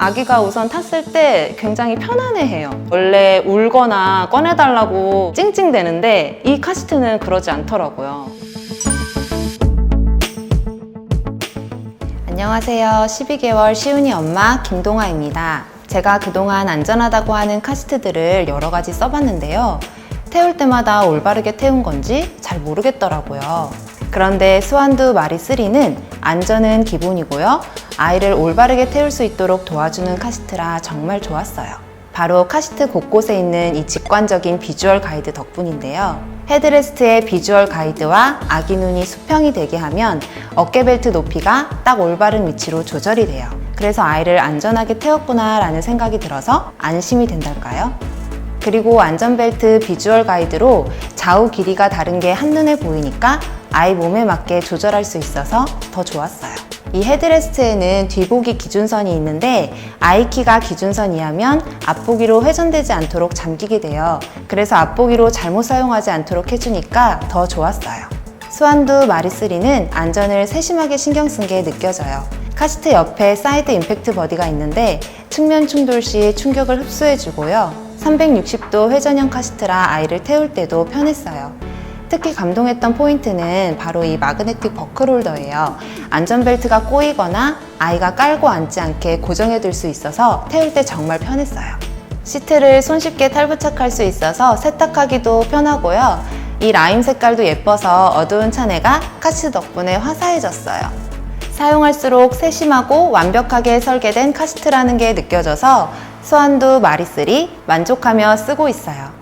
아기가 우선 탔을 때 굉장히 편안해해요. 원래 울거나 꺼내달라고 찡찡대는데 이 카시트는 그러지 않더라고요. 안녕하세요. 12개월 시훈이 엄마 김동아입니다. 제가 그동안 안전하다고 하는 카시트들을 여러 가지 써봤는데요. 태울 때마다 올바르게 태운 건지 잘 모르겠더라고요. 그런데 스완두 마리 3는 안전은 기본이고요. 아이를 올바르게 태울 수 있도록 도와주는 카시트라 정말 좋았어요. 바로 카시트 곳곳에 있는 이 직관적인 비주얼 가이드 덕분인데요. 헤드레스트의 비주얼 가이드와 아기 눈이 수평이 되게 하면 어깨벨트 높이가 딱 올바른 위치로 조절이 돼요. 그래서 아이를 안전하게 태웠구나 라는 생각이 들어서 안심이 된달까요? 그리고 안전벨트 비주얼 가이드로 좌우 길이가 다른 게 한눈에 보이니까 아이 몸에 맞게 조절할 수 있어서 더 좋았어요. 이 헤드레스트에는 뒤보기 기준선이 있는데 아이 키가 기준선 이하면 앞보기로 회전되지 않도록 잠기게 돼요. 그래서 앞보기로 잘못 사용하지 않도록 해주니까 더 좋았어요. 스완두 마리3는 안전을 세심하게 신경 쓴 게 느껴져요. 카시트 옆에 사이드 임팩트 버디가 있는데 측면 충돌 시 충격을 흡수해주고요. 360도 회전형 카시트라 아이를 태울 때도 편했어요. 특히 감동했던 포인트는 바로 이 마그네틱 버클홀더예요. 안전벨트가 꼬이거나 아이가 깔고 앉지 않게 고정해둘 수 있어서 태울 때 정말 편했어요. 시트를 손쉽게 탈부착할 수 있어서 세탁하기도 편하고요. 이 라임 색깔도 예뻐서 어두운 차내가 카시트 덕분에 화사해졌어요. 사용할수록 세심하고 완벽하게 설계된 카시트라는 게 느껴져서 스완두 마리3 만족하며 쓰고 있어요.